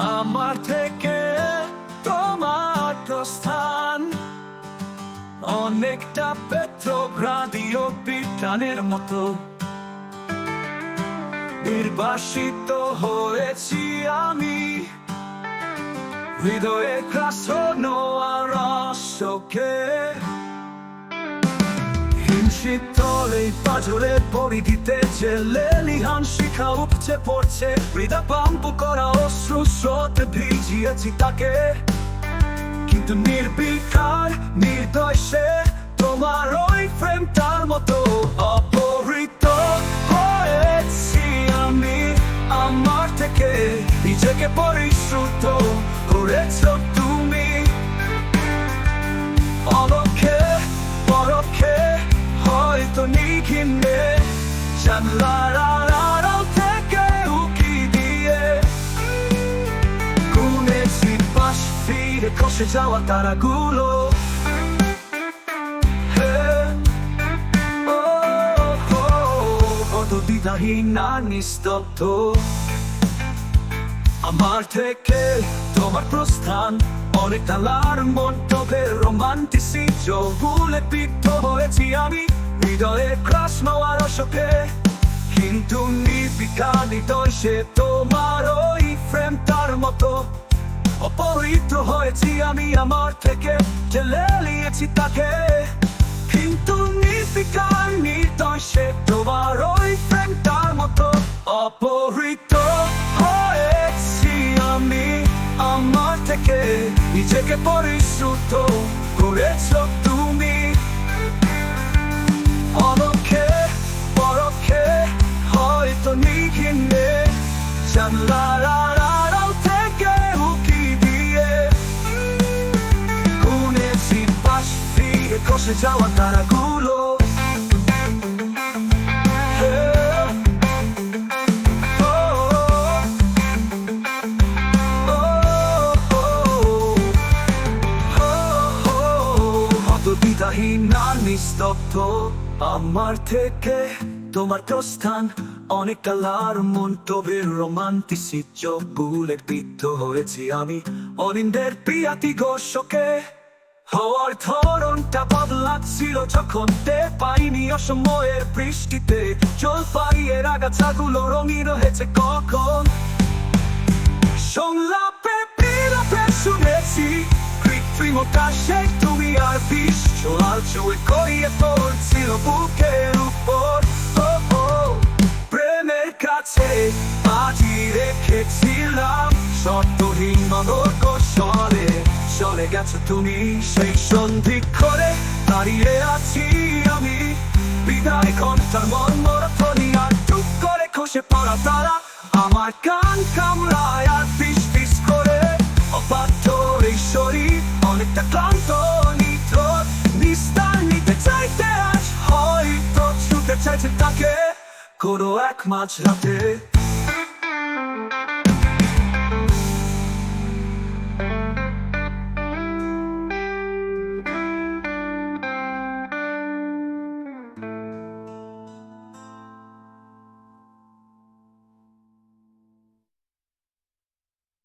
আমার থেকে তোমার প্রস্থান। অনেকটা পেত্রগ্রাদীয় বিটানের মতো। নির্বাসিত হয়েছি আমি। হৃদয়ে গ্রাস নোয়া রসকে নির্বিকার নির্দয় সে তোমার ওই ফ্রেমটার মতো অপহৃত হয়েছি আমি। আমার থেকে নিজেকে পরিশ্রুত করেছ জানলার আড়াল থেকে উকি দিয়ে গুনেছি পাশ ফিরে খসে যাওয়া তারাগুলো দ্বিধাহীন আর নিস্তব্ধ আমার থেকে তোমার প্রস্থান অনেক তালার মন্তব্যের রোমান্টিসিজ ভুলে পিত্ত হয়েছি আমি হৃদয়ে ক্রাশ নেওয়ার অশোকে কিন্তু নির্বিকারিত সে তোমার ওই ফ্রেমটার মতো। অপহৃত হয়েছি আমি আমার থেকে, ঠেলে নিয়েছি তাকে। কিন্তু নির্বিকার নির্দয় সে তোমার ওই ফ্রেমটার মতো। অপহৃত হয়েছি আমি আমার থেকে, নিজেকে পরিশ্রুত করেছ জানলার আড়াল থেকে উকি দিয়ে গুনেছি পাশ ফিরে কষে যাওয়া তারাগুলো হতবিদাহীন আর নিস্তব্ধ আমার থেকে তোমার প্রস্থান, অনেক কালার মন্তব্যের রোমান্টিসি চোখ বুলেট বিদ্ধ হয়েছি আমি। অনিন্দের প্রিয়াতি ঘোষকে হওয়ার ধরনটা বদলাচ্ছিল যখন তে পাইনি অসময়ের বৃষ্টিতে। জল পাইয়ের আগাছাগুলো রঙিন হয়েছে কখন? সংলাপে, বিলাপে শুনেছি, কৃত্রিম সে তুমি আর বিষ চোয়াল চুল করিয়ে পড়ছিল বুকের উপর। গেছো তুমি সেই করে দাঁড়িয়ে আছি আমি। বিদায় ঘণ্টার মন মরথনি আর টুক করে খসে পড়া তারা। আমার কান কামড়ায় আর পিস পিস করে। এই শরীর অনেকটা ক্লান্ত নিস্তার নিতে চাইতে আজ হয়তো ছুটে চাইছে তাকে। কোনো এক মাঝ রাতে